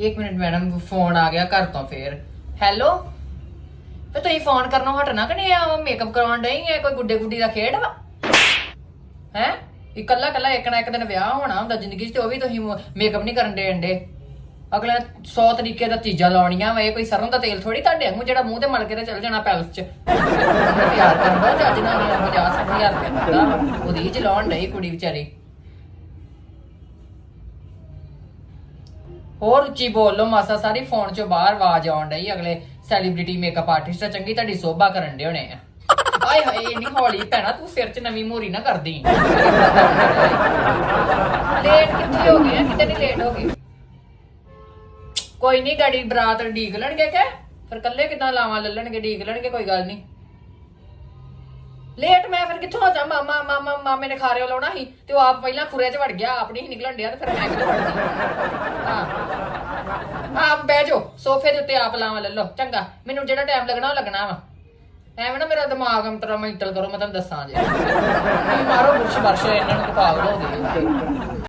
ਇੱਕ minute madam, phone ਆ ਗਿਆ ਘਰ ਤੋਂ ਫੇਰ। ਹੈਲੋ ਤੇ ਤੁਸੀਂ ਫੋਨ ਕਰਨੋਂ ਹਟਣਾ ਕਿ ਨਹੀਂ ਆ ਮੇਕਅਪ ਕਰਾਉਣ ਡਈ ਹੈ ਕੋਈ ਗੁੱਡੇ ਗੁੱਡੀ ਦਾ ਖੇਡ ਵਾ? ਹੈ? ਇਕੱਲਾ ਇਕੱਲਾ ਇੱਕ ਨਾ ਇੱਕ ਦਿਨ ਵਿਆਹ ਹੋਣਾ ਹੁੰਦਾ ਜ਼ਿੰਦਗੀ 'ਚ ਤੇ ਉਹ ਵੀ ਤੁਸੀਂ ਮੇਕਅਪ ਨਹੀਂ ਕਰਨ ਦੇ। ਅੰਡੇ ਅਗਲੇ 100 ਤਰੀਕੇ ਦਾ ਚੀਜ਼ਾਂ ਲਾਉਣੀਆਂ ਵਾ, ਇਹ ਕੋਈ ਸਰੋਂ ਦਾ ਤੇਲ ਥੋੜੀ ਤੁਹਾਡੇ ਵਾਂਗੂ ਜਿਹੜਾ ਮੂੰਹ ਤੇ ਮਲ ਕੇ ਤੇ ਚੱਲ ਜਾਣਾ ਪੈਲਸ 'ਚ। ਤਿਆਰ ਕਰਨ ਚੱਜ ਨਾਲ 50 ਹਜ਼ਾਰ ਰੁਪਏ ਮਿਲਦਾ ਉਹਦੀ ਚ ਲਾਉਣ ਡਈ ਕੁੜੀ ਵਿਚਾਰੀ। ਹੋਰ ਉੱਚੀ ਬੋਲ ਲਓ, ਮਾਸਾ ਸਾਰੀ ਫੋਨ ਚੋਂ ਬਾਹਰ ਆਵਾਜ਼ ਆਉਣ ਡਈ, ਅਗਲੇ ਸੈਲੀਬ੍ਰਿਟੀ ਮੇਕਅਪ ਆਰਟਿਸਟ ਆ, ਚੰਗੀ ਤੁਹਾਡੀ ਸੋਭਾ ਕਰਨ ਦੇ ਹੋਣੇ ਆ। ਆਏ ਹਾਏ, ਇੰਨੀ ਹੌਲੀ ਭੈਣਾ, ਤੂੰ ਸਿਰ 'ਚ ਨਵੀਂ ਮੋਰੀ ਨਾ ਕਰਦੀ। ਲੇਟ ਕਿੱਥੇ ਹੋ ਗਏ ਆ? ਕਿਤੇ ਨਹੀਂ ਲੇਟ ਹੋ ਗਏ? ਕੋਈ ਨਹੀਂ ਗਾੜੀ ਬਰਾਤ ਢੀਕ ਲੈਣਗੇ ਕਿ? ਫਿਰ ਕੱਲੇ ਕਿਦਾਂ ਲਾਵਾਂ ਲੱਲਣਗੇ ਢੀਕ ਲੈਣਗੇ, ਕੋਈ ਗੱਲ ਨਹੀਂ ਲੇਟ ਮੈਂ ਫਿਰ ਕਿੱਥੋਂ ਆ ਜਾ? ਮਾਮਾ ਮਾਮਾ, ਮਾਮੇ ਨੇ ਖਾਰਿਓ ਲਾਉਣਾ ਸੀ ਤੇ ਉਹ ਆਪ ਪਹਿਲਾਂ ਖੁਰੇ 'ਚ ਵੜ ਗਿਆ ਆਪਣੀ ਨਹੀਂ ਸੀ ਨਿਕਲਣ ਡਿਆ ਤੇ ਫਿਰ ਮੈਂ ਕਿੱਥੋਂ ਵੜਦੀ? ਹਾਂ ਬਹਿ ਜਾਓ, ਸੋਫੇ ਦੇ ਉੱਤੇ ਆਪ ਲਾਵਾਂ ਲੈ ਲਓ, ਚੰਗਾ। ਮੈਨੂੰ ਜਿਹੜਾ ਟਾਈਮ ਲੱਗਣਾ ਉਹ ਲੱਗਣਾ ਵਾ। ਐਵੇਂ ਨਾ ਮੇਰਾ ਦਿਮਾਗ ਅੰਤਰਾ ਮੈਂਟਲ ਕਰੋ, ਮੈਂ ਤੁਹਾਨੂੰ ਦੱਸਾਂ ਜੇ। ਤੁਸੀਂ ਮਾਰੋ ਬੁਰਸ਼ ਬਰਸ਼ ਇਹਨਾਂ ਨੂੰ ਪਾਗਲ ਹੋ ਗਏ